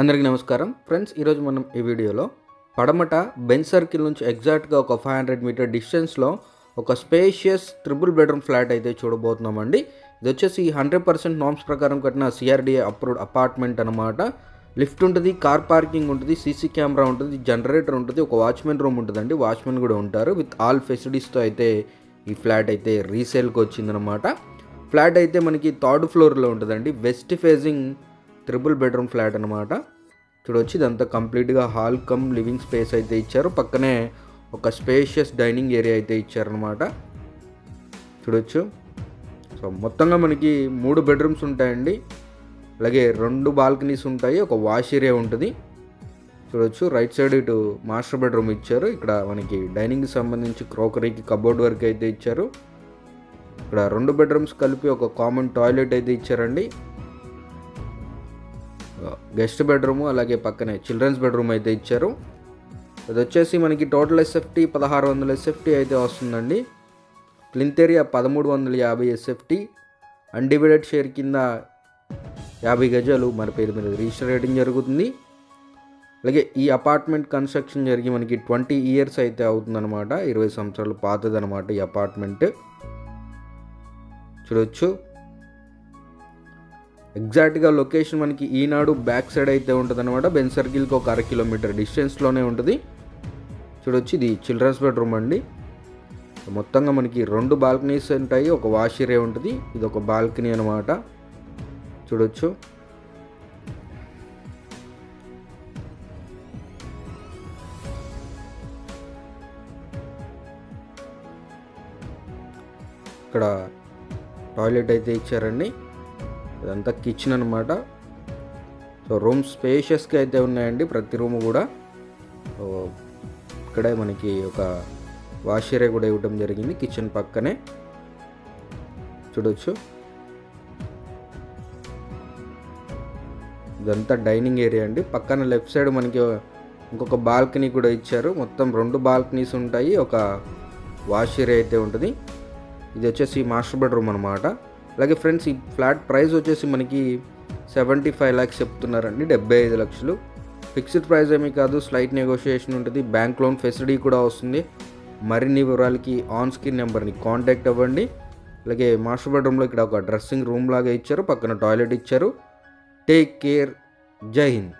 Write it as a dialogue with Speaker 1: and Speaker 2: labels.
Speaker 1: అందరికీ నమస్కారం. ఫ్రెండ్స్ ఈరోజు మనం ఈ వీడియోలో పడమట బెంచ్ సర్కిల్ నుంచి ఎగ్జాక్ట్గా ఒక ఫైవ్ హండ్రెడ్ మీటర్ డిస్టెన్స్లో ఒక స్పేషియస్ ట్రిపుల్ బెడ్రూమ్ ఫ్లాట్ అయితే చూడబోతున్నామండి. ఇది వచ్చేసి హండ్రెడ్ పర్సెంట్ నామ్స్ ప్రకారం కట్టిన సిఆర్డీఏ అప్రూవ్డ్ అపార్ట్మెంట్ అనమాట లిఫ్ట్ ఉంటుంది కార్ పార్కింగ్ ఉంటుంది సీసీ కెమెరా ఉంటుంది జనరేటర్ ఉంటుంది ఒక వాచ్మెన్ రూమ్ ఉంటుందండి. వాచ్మెన్ కూడా ఉంటారు. విత్ ఆల్ ఫెసిలిటీస్తో అయితే ఈ ఫ్లాట్ అయితే రీసేల్కి వచ్చిందనమాట ఫ్లాట్ అయితే మనకి థర్డ్ ఫ్లోర్లో ఉంటుందండి. West facing triple bedroom flat అనమాట చూడొచ్చు ఇదంతా కంప్లీట్గా హాల్ కమ్ లివింగ్ స్పేస్ అయితే ఇచ్చారు. పక్కనే ఒక స్పేషియస్ డైనింగ్ ఏరియా అయితే ఇచ్చారనమాట చూడొచ్చు. సో మొత్తంగా మనకి మూడు బెడ్రూమ్స్ ఉంటాయండి. అలాగే రెండు బాల్కనీస్ ఉంటాయి. ఒక వాష్ ఏరియా ఉంటుంది. చూడొచ్చు రైట్ సైడ్ ఇటు మాస్టర్ బెడ్రూమ్ ఇచ్చారు. ఇక్కడ మనకి డైనింగ్కి సంబంధించి క్రోకరీకి కబోర్డ్ వర్క్ అయితే ఇచ్చారు. ఇక్కడ రెండు బెడ్రూమ్స్ కలిపి ఒక కామన్ టాయిలెట్ అయితే ఇచ్చారండి. గెస్ట్ బెడ్రూమ్ అలాగే పక్కనే చిల్డ్రన్స్ బెడ్రూమ్ అయితే ఇచ్చారు. అది వచ్చేసి మనకి టోటల్ ఎస్ఎఫ్టీ పదహారు వందల ఎస్ఎఫ్టీ అయితే వస్తుందండి. ప్లింత్ ఏరియా పదమూడు వందల యాభై ఎస్ఎఫ్టీ అన్డివైడెడ్ షేర్ కింద యాభై గజాలు మన పేరు మీద రిజిస్టర్ చేయడం జరుగుతుంది. అలాగే ఈ అపార్ట్మెంట్ కన్స్ట్రక్షన్ జరిగి మనకి ట్వంటీ ఇయర్స్ అయితే అవుతుందన్నమాట. ఇరవై సంవత్సరాలు పాతదనమాట ఈ అపార్ట్మెంట్ చూడొచ్చు. ఎగ్జాక్ట్గా లొకేషన్ మనకి ఈనాడు బ్యాక్ సైడ్ అయితే ఉంటుంది అనమాట బెన్ సర్కిల్కి ఒక అర కిలోమీటర్ డిస్టెన్స్లోనే ఉంటుంది. చూడొచ్చు ఇది చిల్డ్రన్స్ బెడ్రూమ్ అండి. మొత్తంగా మనకి రెండు బాల్కనీస్ ఉంటాయి. ఒక వాష్ ఏరియా ఉంటుంది. ఇది ఒక బాల్కనీ అనమాట చూడొచ్చు. ఇక్కడ టాయిలెట్ అయితే ఇచ్చారండి. ఇదంతా కిచెన్ అనమాట సో రూమ్ స్పేషియస్గా అయితే ఉన్నాయండి. ప్రతి రూమ్ కూడా. ఇక్కడే మనకి ఒక వాష్ ఏరియా కూడా ఇవ్వడం జరిగింది కిచెన్ పక్కనే. చూడొచ్చు. ఇదంతా డైనింగ్ ఏరియా అండి. పక్కన లెఫ్ట్ సైడ్ మనకి ఇంకొక బాల్కనీ కూడా ఇచ్చారు. మొత్తం రెండు బాల్కనీస్ ఉంటాయి. ఒక వాష్ ఏరియా అయితే ఉంటుంది. ఇది వచ్చేసి మాస్టర్ బెడ్రూమ్ అనమాట అలాగే ఫ్రెండ్స్ ఈ ఫ్లాట్ ప్రైస్ వచ్చేసి మనకి సెవెంటీ ఫైవ్ ల్యాక్స్ చెప్తున్నారండి డెబ్బై ఐదు లక్షలు. ఫిక్స్డ్ ప్రైస్ ఏమీ కాదు స్లైట్ నెగోషియేషన్ ఉంటుంది బ్యాంక్ లోన్ ఫెసిలిటీ కూడా వస్తుంది. మరిన్ని వివరాలకి ఆన్ స్క్రీన్ నెంబర్ని కాంటాక్ట్ అవ్వండి. అలాగే మాస్టర్ బెడ్రూమ్లో ఇక్కడ ఒక డ్రెస్సింగ్ రూమ్ లాగా ఇచ్చారు పక్కన టాయిలెట్ ఇచ్చారు. టేక్ కేర్ జై హింద్.